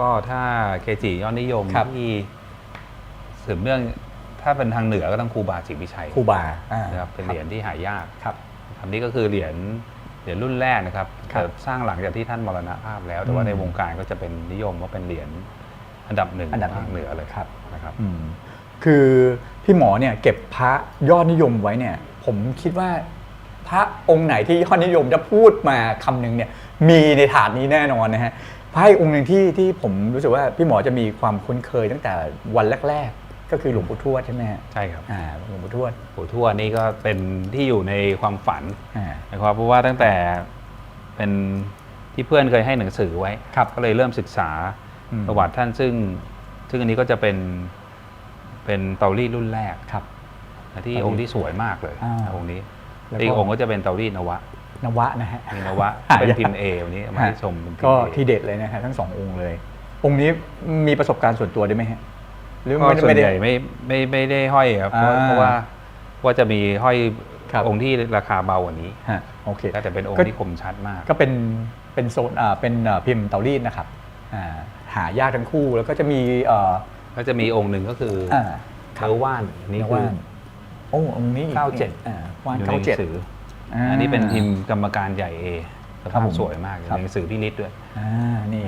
ก็ถ้าเกจิยอดนิยมครับ ที่สืบเนื่องถ้าเป็นทางเหนือก็ต้องครูบาศรีวิชัยครูบาอ่านะครับเป็นเหรียญที่หายากครับ คำนี้ก็คือเหรียญเหรียญรุ่นแรกนะครับครับแต่สร้างหลังจากที่ท่านมรณภาพแล้ว แต่ว่าอืมในวงการก็จะเป็นนิยมว่าเป็นเหรียญอันดับหนึ่งอันดับภาคเหนือเลยครับ นะครับ อืมคือพี่หมอเนี่ยเก็บพระยอดนิยมไว้เนี่ย ผมคิดว่า พระองค์ไหนที่ยอดนิยมจะพูดมาคำหนึ่งเนี่ย มีในถาดนี้แน่นอนนะฮะ พระอีกองค์หนึ่งที่ที่ผมรู้สึกว่าพี่หมอจะมีความคุ้นเคยตั้งแต่วันแรก ๆ ก็คือหลวงปู่ทวดใช่ไหมฮะใช่ครับอ่าหลวงปู่ทวดปู่ทวดนี่ก็เป็นที่อยู่ในความฝันอ่า นะครับเพราะว่าตั้งแต่เป็นที่เพื่อนเคยให้หนังสือไว้ครับก็เลยเริ่มศึกษาอืม ประวัติท่านซึ่ง ซึ่งอันนี้ก็จะเป็นเป็นเตารีดรุ่นแรกครับ นะที่เตารีดองค์ที่สวยมากเลยอ่าองค์นี้แล้วก็ อีกองค์ก็จะเป็นเตารีดนวะ นวะนะฮะมีนวะหาเป็นยากพิมพ์เอวันนี้เอามาให้ชมเป็นพิมก็พ์ A ที่เด็ดเลยนะฮะทั้งสององค์เลย องค์นี้มีประสบการณ์ส่วนตัวได้ไหมฮะหรือก็ไม่ได้ส่วไม่นได้ ใหญ่ไม่ไม่ไม่ได้ห้อยครับเพราะอ่าเพราะว่าว่าจะมีห้อยครับ องค์ที่ราคาเบากว่านี้ฮะโอเค แต่เป็นองก็ ค์ที่คมชัดมาก ก็เป็นเป็นโซนอ่าเป็นอ่าพิมพ์เตารีดนะครับอ่าหายากทั้งคู่แล้วก็จะมีเอ่อก็จะมีองค์หนึ่งก็คือออ่าเทอว่านอันนี่เนื้อคือว่านโอ้องค์นี้เก้าเจ็ด อ่าว่านอยู่ในเก้าหนัเจ็ดงสือา อันนี้เป็นพิมพ์กรรมการใหญ่เอสครัภาบพผมสวยมากอยู่ครับในหนังสือพี่นิดด้วย อ่านี่